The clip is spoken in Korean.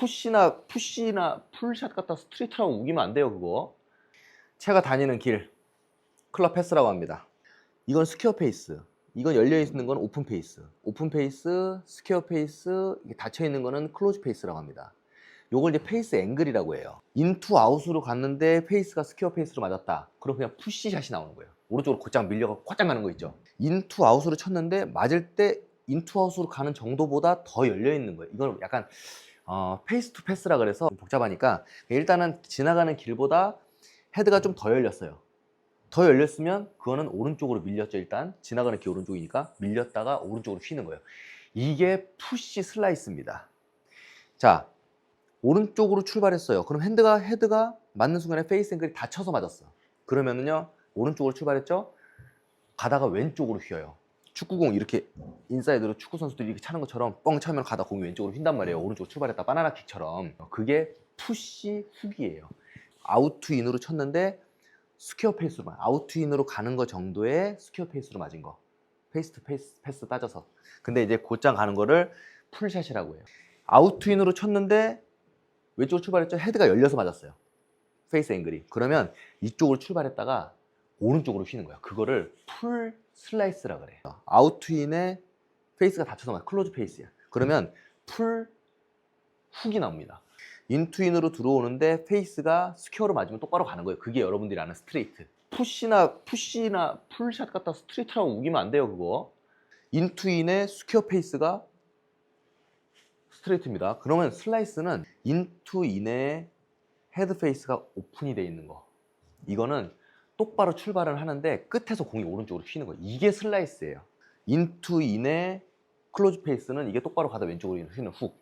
푸시나 푸시나 풀샷 갖다 스트레이트라고 우기면 안 돼요 그거. 제가 다니는 길. 클럽 패스라고 합니다. 이건 스퀘어 페이스. 이건 열려 있는 건 오픈 페이스. 오픈 페이스 스퀘어 페이스 이게 닫혀 있는 거는 클로즈 페이스라고 합니다. 요걸 이제 페이스 앵글이라고 해요. 인투 아웃으로 갔는데 페이스가 스퀘어 페이스로 맞았다. 그럼 그냥 푸시샷이 나오는 거예요. 오른쪽으로 곧장 밀려가 꽉장 가는 거 있죠? 인투 아웃으로 쳤는데 맞을 때 인투 아웃으로 가는 정도보다 더 열려 있는 거예요. 이건 약간 어, 페이스 투 패스라 그래서 좀 복잡하니까 일단은 지나가는 길보다 헤드가 좀 더 열렸어요. 더 열렸으면 그거는 오른쪽으로 밀렸죠 일단 지나가는 길 오른쪽이니까 밀렸다가 오른쪽으로 휘는 거예요. 이게 푸시 슬라이스입니다. 자 오른쪽으로 출발했어요. 그럼 핸드가 헤드가 맞는 순간에 페이스 앵글이 닫혀서 맞았어. 그러면은요 오른쪽으로 출발했죠. 가다가 왼쪽으로 휘어요. 축구공 이렇게 인사이드로 축구 선수들이 이렇게 차는 것처럼 뻥 차면 가다 공이 왼쪽으로 휜단 말이에요. 오른쪽으로 출발했다 바나나 킥처럼. 그게 푸시 훅이에요. 아웃 투 인으로 쳤는데 스퀘어 페이스로 아웃 투 인으로 가는 거 정도의 스퀘어 페이스로 맞은 거. 페이스 투 페이스 패스 따져서. 근데 이제 곧장 가는 거를 풀샷이라고 해요. 아웃 투 인으로 쳤는데 왼쪽으로 출발했죠. 헤드가 열려서 맞았어요. 페이스 앵글이. 그러면 이쪽으로 출발했다가 오른쪽으로 휘는 거야. 그거를 풀 슬라이스라 그래요. 아웃트윈에 페이스가 닫혀서 막 클로즈 페이스야. 그러면 풀 훅이 나옵니다. 인투인으로 들어오는데 페이스가 스퀘어로 맞으면 똑바로 가는 거예요. 그게 여러분들이 아는 스트레이트. 푸시나 푸시나 풀샷 갖다 스트레이트라고 우기면 안 돼요, 그거. 인투인의 스퀘어 페이스가 스트레이트입니다. 그러면 슬라이스는 인투인의 헤드 페이스가 오픈이 돼 있는 거. 이거는 똑바로 출발을 하는데 끝에서 공이 오른쪽으로 휘는 거예요. 이게 슬라이스예요. 인투 인의 클로즈 페이스는 이게 똑바로 가다 왼쪽으로 휘는 훅.